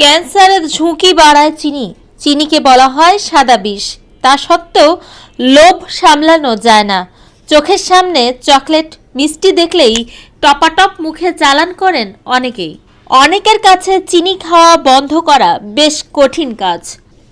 ক্যান্সারের ঝুঁকি বাড়ায় চিনি। চিনিকে বলা হয় সাদা বিষ। তা সত্ত্বেও লোভ সামলানো যায় না। চোখের সামনে চকলেট মিষ্টি দেখলেই টপাটপ মুখে চালান করেন অনেকেই। অনেকের কাছে চিনি খাওয়া বন্ধ করা বেশ কঠিন কাজ।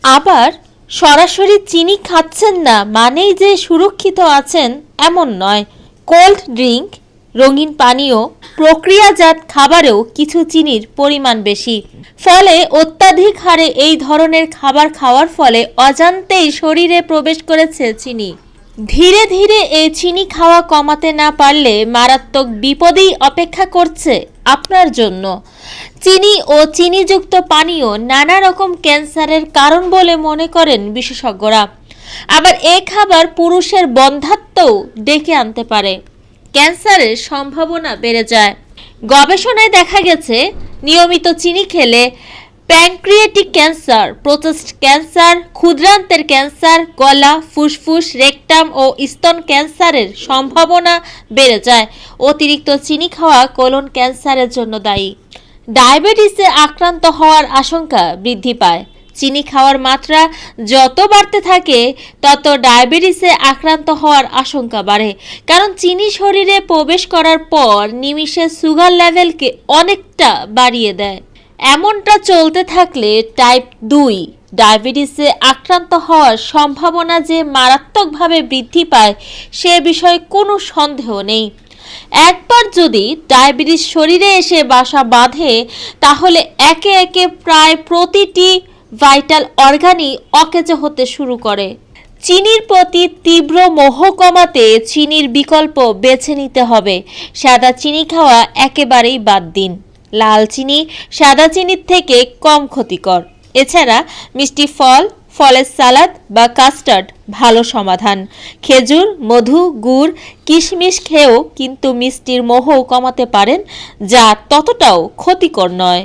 আবার সরাসরি চিনি খাচ্ছেন না মানেই যে সুরক্ষিত আছেন এমন নয়। কোল্ড ড্রিঙ্ক রঙিন পানীয়, প্রক্রিয়াজাত খাবারেও কিছু চিনির পরিমাণ বেশি। ফলে অত্যাধিক হারে এই ধরনের খাবার খাওয়ার ফলে অজান্তেই শরীরে প্রবেশ করেছে চিনি। ধীরে ধীরে এই চিনি খাওয়া কমাতে না পারলে মারাত্মক বিপদেই অপেক্ষা করছে আপনার জন্য। চিনি ও চিনিযুক্ত পানীয় নানা রকম ক্যান্সারের কারণ বলে মনে করেন বিশেষজ্ঞরা। আবার এ খাবার পুরুষের বন্ধাত্মও ডেকে আনতে পারে। ক্যান্সারের সম্ভাবনা বেড়ে যায়। গবেষণায় দেখা গেছে, নিয়মিত চিনি খেলে প্যানক্রিয়েটিক ক্যান্সার, প্রোস্টেট ক্যান্সার, ক্ষুদ্রান্তের ক্যান্সার, গলা, ফুসফুস, রেকটাম ও স্তন ক্যান্সারের সম্ভাবনা বেড়ে যায়। অতিরিক্ত চিনি খাওয়া কোলন ক্যান্সারের জন্য দায়ী। ডায়াবেটিসে আক্রান্ত হওয়ার আশঙ্কা বৃদ্ধি পায়। চিনি খাওয়ার মাত্রা যত বাড়তে থাকে, তত ডায়াবেটিসে আক্রান্ত হওয়ার আশঙ্কা বাড়ে। কারণ চিনি শরীরে প্রবেশ করার পর নিমিষে সুগার লেভেলকে অনেকটা বাড়িয়ে দেয়। এমনটা চলতে থাকলে টাইপ দুই ডায়াবেটিসে আক্রান্ত হওয়ার সম্ভাবনা যে মারাত্মকভাবে বৃদ্ধি পায়, সে বিষয়ে কোনো সন্দেহ নেই। একবার যদি ডায়াবেটিস শরীরে এসে বাসা বাঁধে, তাহলে একে একে প্রায় প্রতিটি ভাইটাল অর্গানই অকেজো হতে শুরু করে। চিনির প্রতি তীব্র মোহ কমাতে চিনির বিকল্প বেছে নিতে হবে। সাদা চিনি খাওয়া একেবারেই বাদ দিন। লাল চিনি সাদা চিনির থেকে কম ক্ষতিকর। এছাড়া মিষ্টি ফল, ফলের সালাদ বা কাস্টার্ড ভালো সমাধান। খেজুর, মধু, গুড়, কিশমিশ খেয়েও কিন্তু মিষ্টির মোহ কমাতে পারেন, যা ততটাও ক্ষতিকর নয়।